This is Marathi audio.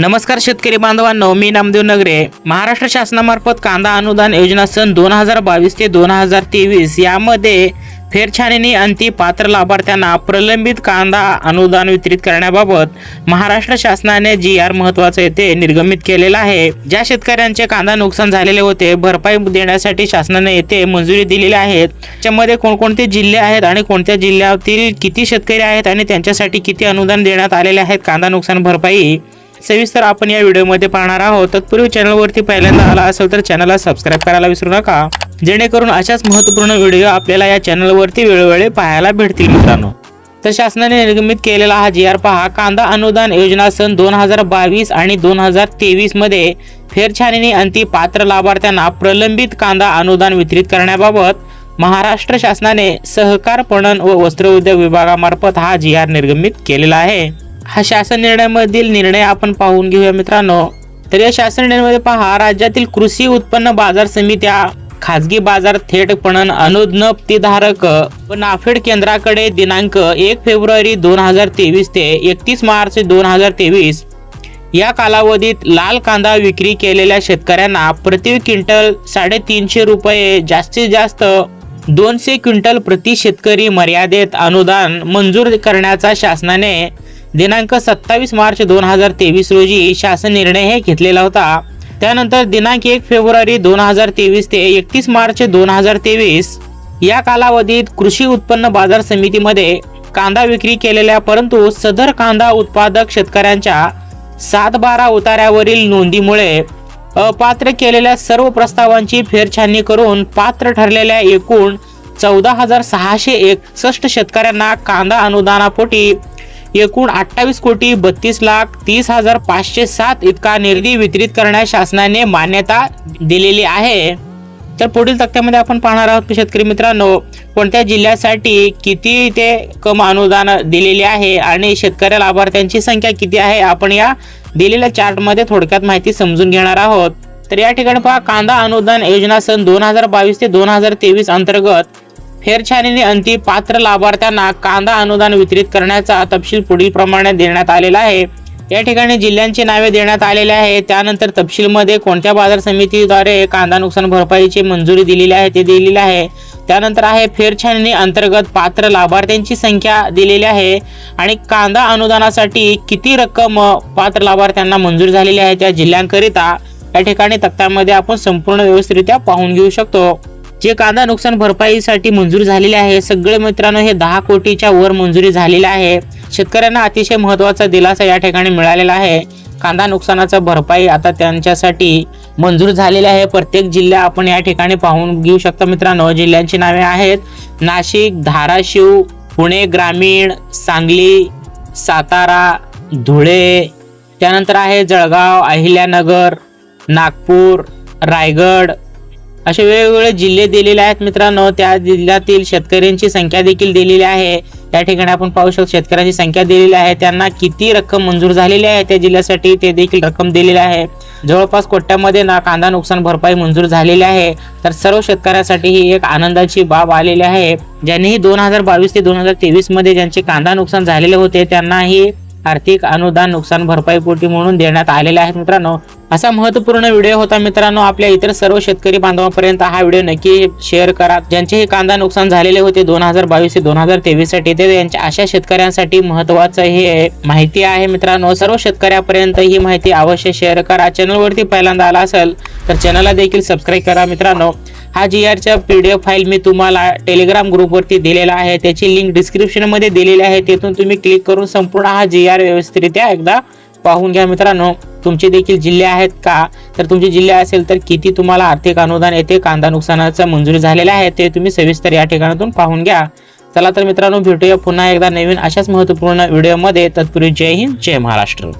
नमस्कार शेतकरी बांधवांनो मी नामदेव नगरे. महाराष्ट्र शासनामार्फत कांदा अनुदान योजना सन दोन हजार बावीस ते दोन हजार तेवीस यामध्ये फेरछाणीने अंती पात्र लाभार्थ्यांना प्रलंबित कांदा अनुदान वितरित करण्याबाबत महाराष्ट्र शासनाने जी आर महत्वाचं येथे निर्गमित केलेलं आहे. ज्या शेतकऱ्यांचे कांदा नुकसान झालेले होते भरपाई देण्यासाठी शासनाने येथे मंजुरी दिलेली आहे. त्याच्यामध्ये कोणकोणते जिल्हे आहेत आणि कोणत्या जिल्ह्यातील किती शेतकरी आहेत आणि त्यांच्यासाठी किती अनुदान देण्यात आलेले आहेत कांदा नुकसान भरपाई सविस्तर आपण या व्हिडिओमध्ये पाहणार आहोत. तत्पूर्वी चॅनलवरती पहिल्यांदा आला असेल तर चॅनलला सबस्क्राईब करायला विसरू नका. जेणेकरून अशाच महत्त्वपूर्ण व्हिडिओ आपल्याला या चॅनलवरती वेळोवेळी पाहायला भेटतील मित्रांनो. तर शासनाने निर्गमित केलेला हा जी आर पहा कांदा अनुदान योजना सन दोन हजार बावीस आणि दोन हजार तेवीसमध्ये फेरछाणीने अंती पात्र लाभार्थ्यांना प्रलंबित कांदा अनुदान वितरित करण्याबाबत महाराष्ट्र शासनाने सहकार पणन व वस्त्रोद्योग विभागामार्फत हा जी आर निर्गमित केलेला आहे. हा शासन निर्णयामधील निर्णय आपण पाहून घेऊया मित्रांनो. तर या शासन निर्णयामध्ये पहा राज्यातील कृषी उत्पन्न बाजार समित्या खाजगी बाजार थेट पणन अनुज्ञप्तीधारक व नाफेड केंद्राकडे दिनांक एक फेब्रुवारी दोन हजार तेवीस ते एकतीस मार्च दोन हजार तेवीस या कालावधीत लाल कांदा विक्री केलेल्या शेतकऱ्यांना प्रति क्विंटल साडेतीनशे रुपये जास्तीत जास्त दोनशे क्विंटल प्रति शेतकरी मर्यादेत अनुदान मंजूर करण्याचा शासनाने दिनांक सत्तावीस मार्च दोन हजार तेवीस रोजी शासन निर्णय हे घेतलेला होता. त्यानंतर दिनांक एक फेब्रुवारी दोन हजार तेवीस ते एकतीस मार्च दोन हजार तेवीस या कालावधीत कृषी उत्पन्न बाजार समितीमध्ये कांदा विक्री केलेल्या परंतु सदर कांदा उत्पादक शेतकऱ्यांच्या सात बारा उतार्यावरील नोंदीमुळे अपात्र केलेल्या सर्व प्रस्तावांची फेरछाननी करून पात्र ठरलेल्या एकूण चौदा हजार सहाशे एकसष्ट शेतकऱ्यांना कांदा अनुदानापोटी एकूण अठ्ठावीस कोटी बत्तीस लाख तीस हजार पाचशे सात इतका निधी वितरित करण्यास शासनाने मान्यता दिलेली आहे. तर पुढील तक्त्यामध्ये आपण पाहणार आहोत की शेतकरी मित्रांनो कोणत्या जिल्ह्यासाठी किती ते कम अनुदान दिलेले आहे आणि शेतकरी लाभार्थ्यांची संख्या किती आहे आपण या दिलेल्या चार्टमध्ये थोडक्यात माहिती समजून घेणार आहोत. तर या ठिकाणी पहा कांदा अनुदान योजना सन दोन हजार बावीस ते दोन हजार तेवीस अंतर्गत फेरछाननी अंती पात्र लाभार्थ्यांना कांदा अनुदान वितरित करण्याचा तपशील पुढील प्रमाणे देण्यात आलेला आहे. या ठिकाणी जिल्ह्यांची नावे देण्यात आलेली आहे त्यानंतर तपशीलमध्ये कोणत्या बाजार समितीद्वारे कांदा नुकसान भरपाईची मंजुरी दिलेली आहे ते दिलेली आहे. त्यानंतर आहे फेरछाननी अंतर्गत पात्र लाभार्थ्यांची संख्या दिलेली आहे आणि कांदा अनुदानासाठी किती रक्कम पात्र लाभार्थ्यांना मंजूर झालेली आहे त्या जिल्ह्यांकरिता या ठिकाणी तक्त्यामध्ये आपण संपूर्ण व्यवस्थितरित्या पाहून घेऊ शकतो. जे कांदा नुकसान भरपाईसाठी मंजूर झालेले आहे सगळे मित्रांनो हे दहा कोटीच्या वर मंजुरी झालेली आहे. शेतकऱ्यांना अतिशय महत्त्वाचा दिलासा या ठिकाणी मिळालेला आहे. कांदा नुकसानाचा भरपाई आता त्यांच्यासाठी मंजूर झालेली आहे. प्रत्येक जिल्हा आपण या ठिकाणी पाहून घेऊ शकता मित्रांनो. जिल्ह्यांची नावे आहेत नाशिक धाराशिव पुणे ग्रामीण सांगली सातारा धुळे त्यानंतर आहे जळगाव अहिल्यानगर नागपूर रायगड असे वेगवेगळे जिल्हे दिलेले आहेत मित्रांनो. त्या जिल्ह्यातील शेतकऱ्यांची संख्या देखील दिलेली आहे. त्या ठिकाणी आपण पाहू शकतो शेतकऱ्यांची संख्या दिलेली आहे. त्यांना किती रक्कम मंजूर झालेली आहे त्या जिल्ह्यासाठी ते देखील रक्कम दिलेली आहे. जवळपास कोट्यामध्ये ना कांदा नुकसान भरपाई मंजूर झालेली आहे. तर सर्व शेतकऱ्यांसाठी ही एक आनंदाची बाब आलेली आहे. ज्यांनीही दोन हजार बावीस ते दोन हजार तेवीसमध्ये ज्यांचे कांदा नुकसान झालेले होते त्यांनाही आर्थिक अनुदान नुकसान भरपाईपोटी म्हणून देण्यात आलेले आहेत मित्रांनो. असा महत्त्वपूर्ण व्हिडिओ होता मित्रांनो आपल्या इतर सर्व शेतकरी बांधवांपर्यंत हा व्हिडिओ नक्की शेअर करा. ज्यांचेही कांदा नुकसान झालेले होते दोन हजार बावीस ते दोन हजार तेवीससाठी ते यांच्या अशा शेतकऱ्यांसाठी महत्वाचं हे माहिती आहे मित्रांनो. सर्व शेतकऱ्यापर्यंत ही माहिती अवश्य शेअर करा. चॅनलवरती पहिल्यांदा आला असेल तर चॅनलला देखील सबस्क्राईब करा मित्रांनो. हा जी आरच्या पी डी एफ फाईल मी तुम्हाला टेलिग्राम ग्रुपवरती दिलेला आहे. त्याची लिंक डिस्क्रिप्शनमध्ये दिलेली आहे. तेथून तुम्ही क्लिक करून संपूर्ण हा जी आर व्यवस्थितरित्या एकदा पाहून घ्या मित्रांनो. तुमचे देखील जिल्हे आहेत का? तर तुमचे जिल्हे असेल तर किती तुम्हाला आर्थिक अनुदान येथे कांदा नुकसानाचा मंजुरी झालेला आहे. ते तुम्ही सविस्तर या ठिकाणातून पाहून घ्या. चला तर मित्रांनो भेटूया पुन्हा एकदा नवीन अशाच महत्त्वपूर्ण व्हिडिओमध्ये तत्पूर्वी जय हिंद जय महाराष्ट्र.